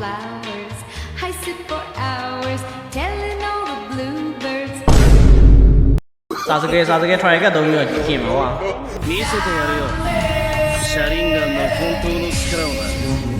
flowers. I sit for hours telling all the bluebirds စာစကဲစာစကဲ try ကသုံးပြီးတော့ကျင်ပါကွာ 見せてやるよシャリンガンの本当の力をな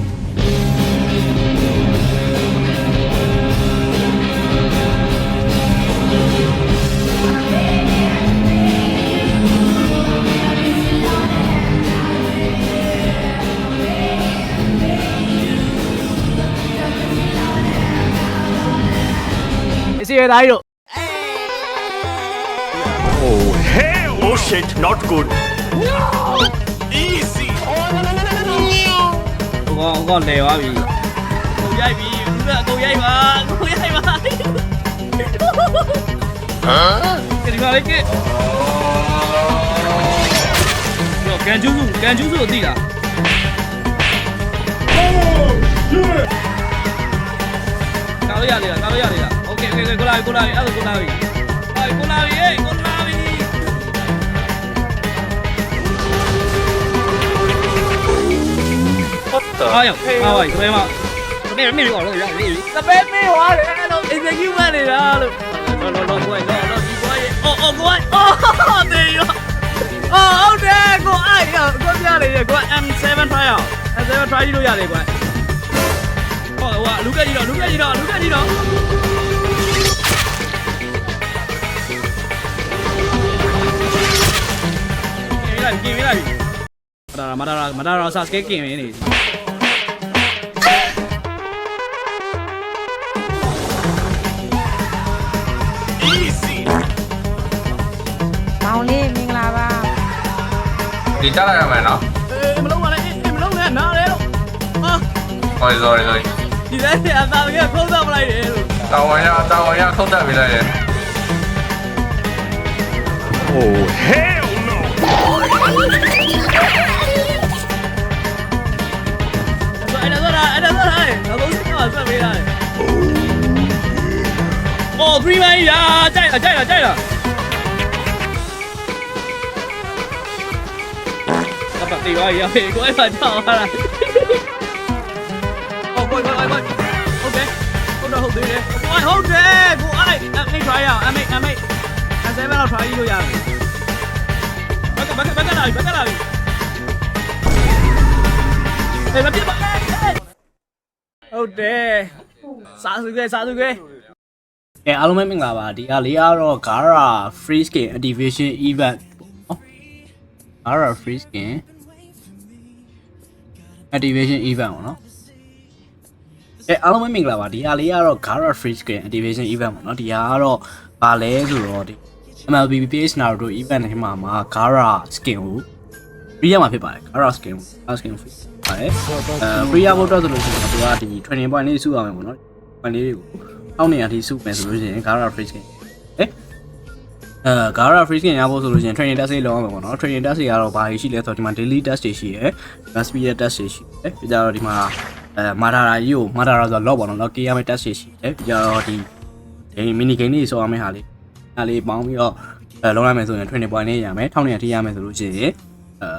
စီရသားကြီးတို့ Oh, hey, oh shit, not good. No! Easy. Oh, no, no, no, no, no, no. ဟိုကောင်ဟိုကောင်လဲသွားပြီကိုရိုက်ပြီသူကအကုန်ရိုက်ပါကိုရိုက်ပါဟမ်ဒီမှာလေးကရောကန်ကျူးစုကန်ကျူးစုကိုသိလား Oh, do it. ကားလို့ရလေလားကားလို့ရလေ ပြီအဲ့ဒါကိုလာပြီဟိုကိုလာပြီဟေးကိုလာပြီ What the? အားရောက်အားပါပြီဘယ်မှာမင်းမင်းရောလို့ရပြီစပယ်မင်းသွားတယ်အဲ့လို execute မနေတာလို့လောလောလောကိုယ်လောလောဒီကိုရဲ့အော်အော်ကိုယ်အော်တေးရောအော်ဟုတ်တယ်ကိုအဲ့ရကိုပြရတယ်ကို M7 try အောင် M7 try လို့ရ င်ပေးလိုက်ပြီမတာရာမတာရာမတာရာဆာစကဲကင်ရင်းနေမောင်လေးမင်္ဂလာပါဒီတက်လိုက်ရမယ်နော်အေးမလုံးပါနဲ့အေးမလုံးနဲ့နားရဲလို့ဟာ sorry sorry sorry ဒီတိုင်းအသာကခုံးတော့ပလိုက်တယ်လို့တာဝန်ရတာဝန်ရခုတ်တက်ပေးလိုက်ရ Oh hell no အဲ့ဒါဆိုတာအဲ့ဒါဆိုတာနောက်ဆုံးကဆက်ပေးရတယ်အော်3မိုင်းရာကြိုက်လားကြိုက်လားကြိုက်လားကပ်တေးပါရဖေကိုအဲ့မှာကြောက်လာအော်ကိုကိုကိုကိုโอ လာပြီဘက်ကလာပြီအေးမပြတ်ပါနဲ့ဟုတ်တယ်စာစုခဲစာစုခဲအဲအားလုံးပဲမင်္ဂလာပါဒီအားလေးကတော့ Gara Free Skin Activation Event ပေါ့နော် Gara Free Skin Activation Event ပေါ့နော်အဲအားလုံးပဲမင်္ဂလာပါဒီအားလေးကတော့ Gara Free Skin Activation Event ပေါ့နော်ဒီဟာကတော့ဗာလဲဆိုတော့ဒီ MLB PS Naruto Event ထဲမှာမှာ Gara Skin ကို free ရမှာဖြစ်ပါတယ် Gara Skin ကို Gara Skin free ပါတယ်အဲ free ရဖို့အတွက်ဆိုလို့ရှိရင်သူကဒီ training point လေးစုရမယ်ပေါ့နော် point လေးတွေကိုအောက်နေရာထိစုမယ်ဆိုလို့ရှိရင် Gara free skin ဟဲ့အဲ Gara free skin ရဖို့ဆိုလို့ရှိရင် training test လေးလုပ်ရမယ်ပေါ့နော် training test တွေကတော့ဘာရှိလဲဆိုတော့ဒီမှာ daily test တွေရှိရယ် mass speed test တွေရှိတယ်ပြီးကြတော့ဒီမှာအဲမာတာရာကြီးကိုမာတာရာဆိုတော့ lock ပေါ့နော် lock ရမယ့် test တွေရှိတယ်ပြီးကြတော့ဒီဒီ mini game လေးဆိုရမယ့်ဟာလေး အားလေးပေါင်းပြီးတော့အဲလုံးလိုက်မယ်ဆိုရင်20 point လေးရမယ်1000ထိရမယ်ဆိုလို့ရှိရင်အဲ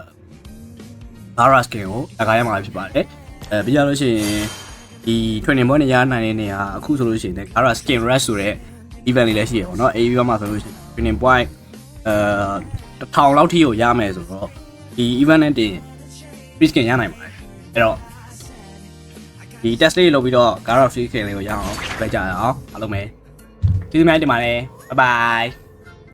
Lara skin ကိုအကားရမှာဖြစ်ပါတယ်အဲပြီးရလို့ရှိရင်ဒီ20 point နဲ့ရနိုင်တဲ့နေရာအခုဆိုလို့ရှိရင် Lara skin rush ဆိုတဲ့ event လေးလည်းရှိရပါတော့ AV မှာဆိုလို့ရှိရင်20 point အဲ1000လောက်ထိကိုရမယ်ဆိုတော့ဒီ event နဲ့တင် free skin ရနိုင်ပါတယ်အဲ့တော့ဒီ test လေးလုပ်ပြီးတော့ Gara free skin လေးကိုရအောင်ပြကြရအောင်အားလုံးပဲကျေးဇူးများတင်ပါတယ် บ๊ายบาย